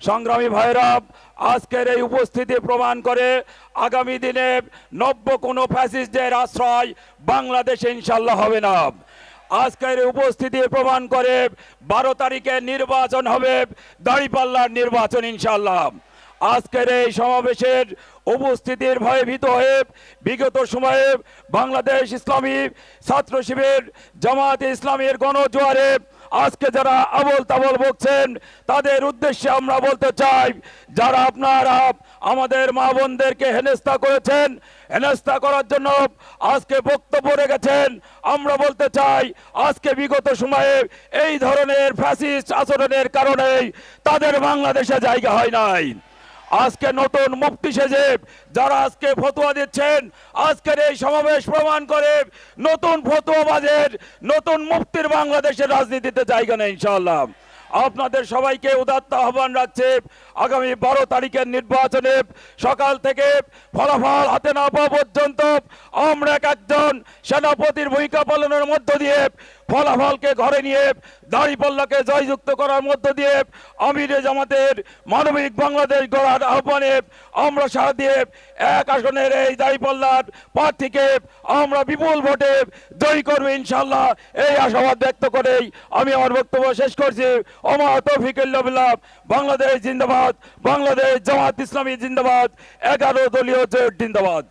সংগ্রামী ভাইরা আজকের এই উপস্থিতি প্রমাণ করে আগামী দিনে নব্য কোনো ফ্যাসিস্টদের আশ্রয় বাংলাদেশে ইনশাল্লাহ হবে না। আজকের উপস্থিতি প্রমাণ করে বারো তারিখে নির্বাচন হবে, দাঁড়িপাল্লার নির্বাচন ইনশাল্লাহ আজকের এই সমাবেশের উপস্থিতির ভয়ে ভীত হয়ে বিগত সময়ে বাংলাদেশ ইসলামী ছাত্র শিবির জামাত ইসলামীর গণজোয়ারে আজকে যারা আবল তাবল বকছেন, তাদের উদ্দেশ্যে আমরা বলতে চাই, যারা আপনারা আমাদের মা বোনদেরকে হেনস্থা করেছেন, হেনস্থা করার জন্য আজকে বক্তব্য রেখেছেন, আমরা বলতে চাই, আজকে বিগত সময়ে এই ধরনের ফ্যাসিস্ট আচরণের কারণে তাদের বাংলাদেশে জায়গা হয় নাই। আজকে নতুন মুক্তি সেজে যারা আজকে ফতুয়া দিচ্ছেন, আজকের এই সমাবেশ প্রমাণ করে নতুন ফতোয়াবাজের নতুন মুক্তির বাংলাদেশের রাজনীতিতে জায়গা নেই, ইনশাআল্লাহ। আপনাদের সবাইকে উদাত্ত আহ্বান রাখছে। আগামী বারো তারিখের নির্বাচনে সকাল থেকে ফলাফল হাতে না পাওয়া পর্যন্ত আমরা এক একজন সেনাপতির ভূমিকা পালনের মধ্য দিয়ে ফলাফলকে ঘরে নিয়ে দাঁড়িপাল্লাকে জয়যুক্ত করার মধ্য দিয়ে আমিরে জামাতের মানবিক বাংলাদেশ গড়ার আহ্বানে আমরা সারা দিয়ে এক আসনের এই দাঁড়িপাল্লার প্রার্থীকে আমরা বিপুল ভোটে জয়ী করব ইনশাল্লাহ এই আশাবাদ ব্যক্ত করেই আমি আমার বক্তব্য শেষ করছি। ওমা তৌফিকুল্লাহ বাংলাদেশ জিন্দাবাদ বাংলাদেশ জামাত ইসলামী জিন্দাবাদ এগারো দলীয় জোট জিন্দাবাদ।